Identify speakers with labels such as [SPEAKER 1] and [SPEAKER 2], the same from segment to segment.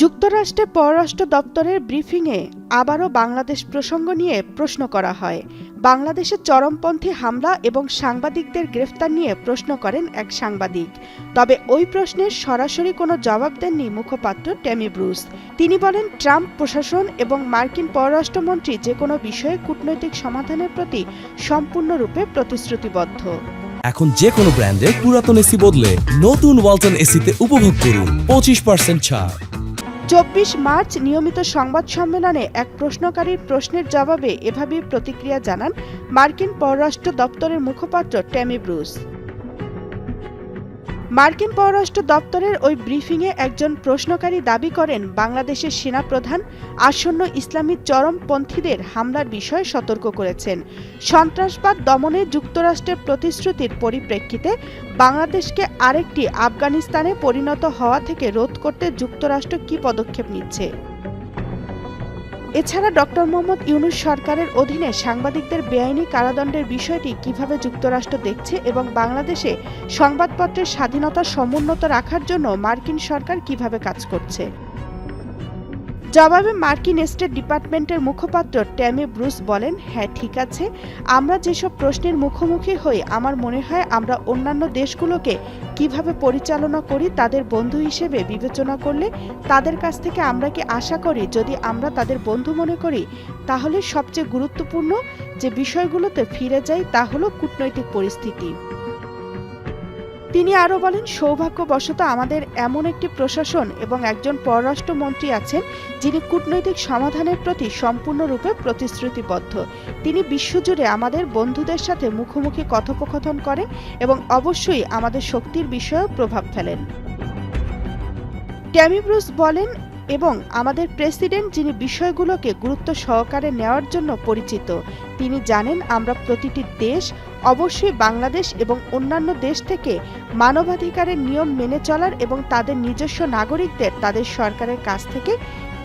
[SPEAKER 1] যুক্তরাষ্ট্রে পররাষ্ট্র দপ্তরের ব্রিফিংয়ে আবারও বাংলাদেশ প্রসঙ্গ নিয়ে প্রশ্ন করা হয়। বাংলাদেশে চরমপন্থী হামলা এবং সাংবাদিকদের গ্রেফতার নিয়ে প্রশ্ন করেন এক সাংবাদিক। তবে ওই প্রশ্নের সরাসরি কোনো জবাব দেননি মুখপাত্র টেমি ব্রুস। তিনি বলেন, ট্রাম্প প্রশাসন এবং মার্কিন পররাষ্ট্রমন্ত্রী যে কোনো বিষয়ে কূটনৈতিক সমাধানের প্রতি সম্পূর্ণরূপে প্রতিশ্রুতিবদ্ধ।
[SPEAKER 2] এখন যে কোনো ব্র্যান্ডের পুরাতন এসি বদলে নতুন ওয়ালটন এসিতে উপভোগ করুন পঁচিশ পার্সেন্ট ছাড়।
[SPEAKER 1] চব্বিশ মার্চ নিয়মিত সংবাদ সম্মেলনে এক প্রশ্নকারীর প্রশ্নের জবাবে এভাবে প্রতিক্রিয়া জানান মার্কিন পররাষ্ট্র দপ্তরের মুখপাত্র ট্যামি ব্রুস। মার্কিন পররাষ্ট্র দপ্তরের ওই ব্রিফিংয়ে একজন প্রশ্নকারী দাবি করেন, বাংলাদেশের সেনাপ্রধান আসন্ন ইসলামী চরমপন্থীদের হামলার বিষয়ে সতর্ক করেছেন। সন্ত্রাসবাদ দমনে যুক্তরাষ্ট্রের প্রতিশ্রুতির পরিপ্রেক্ষিতে বাংলাদেশকে আরেকটি আফগানিস্তানে পরিণত হওয়া থেকে রোধ করতে যুক্তরাষ্ট্র কী পদক্ষেপ নিচ্ছে? এছাড়া ডক্টর মোহাম্মদ ইউনুস সরকারের অধীনে সাংবাদিকদের বেআইনি কারাদণ্ডের বিষয়টি কীভাবে যুক্তরাষ্ট্র দেখছে এবং বাংলাদেশে সংবাদপত্রের স্বাধীনতা সমুন্নত রাখার জন্য মার্কিন সরকার কীভাবে কাজ করছে? জবাবে মার্কিন স্টেট ডিপার্টমেন্টের মুখপাত্র ট্যামি ব্রুস বলেন হ্যাঁ ঠিক আছে। আমরা যেসব প্রশ্নের মুখোমুখি হই, আমার মনে হয় আমরা অন্যান্য দেশগুলোকে কীভাবে পরিচালনা করি তাদের বন্ধু হিসেবে বিবেচনা করলে তাদের কাছ থেকে আমরা কি আশা করি? যদি আমরা তাদের বন্ধু মনে করি, তাহলে সবচেয়ে গুরুত্বপূর্ণ যে বিষয়গুলোতে ফিরে যাই তা হলো কূটনৈতিক পরিস্থিতি। তিনি আরও বলেন, সৌভাগ্যবশত আমাদের এমন একটি প্রশাসন এবং একজন পররাষ্ট্রমন্ত্রী আছেন যিনি কূটনৈতিক সমাধানের প্রতি সম্পূর্ণরূপে প্রতিশ্রুতিবদ্ধ। তিনি বিশ্বজুড়ে আমাদের বন্ধুদের সাথে মুখোমুখি কথোপকথন করেন এবং অবশ্যই আমাদের শক্তির বিষয়েও প্রভাব ফেলেন। ট্যামি ব্রুস বলেন, এবং আমাদের প্রেসিডেন্ট যিনি বিষয়গুলোকে গুরুত্ব সহকারে নেওয়ার জন্য পরিচিত, তিনি জানেন আমরা প্রতিটি দেশ অবশ্যই বাংলাদেশ এবং অন্যান্য দেশ থেকে মানবাধিকারের নিয়ম মেনে চলার এবং তাদের নিজস্ব নাগরিকদের তাদের সরকারের কাছ থেকে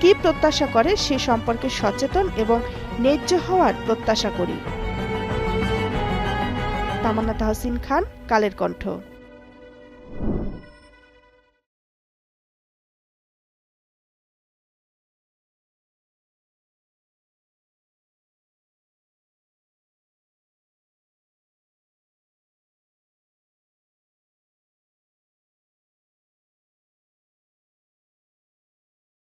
[SPEAKER 1] কি প্রত্যাশা করে সে সম্পর্কে সচেতন এবং ন্যায্য হওয়ার প্রত্যাশা করি। তামান্না তাহসিন খান, কালের কণ্ঠ।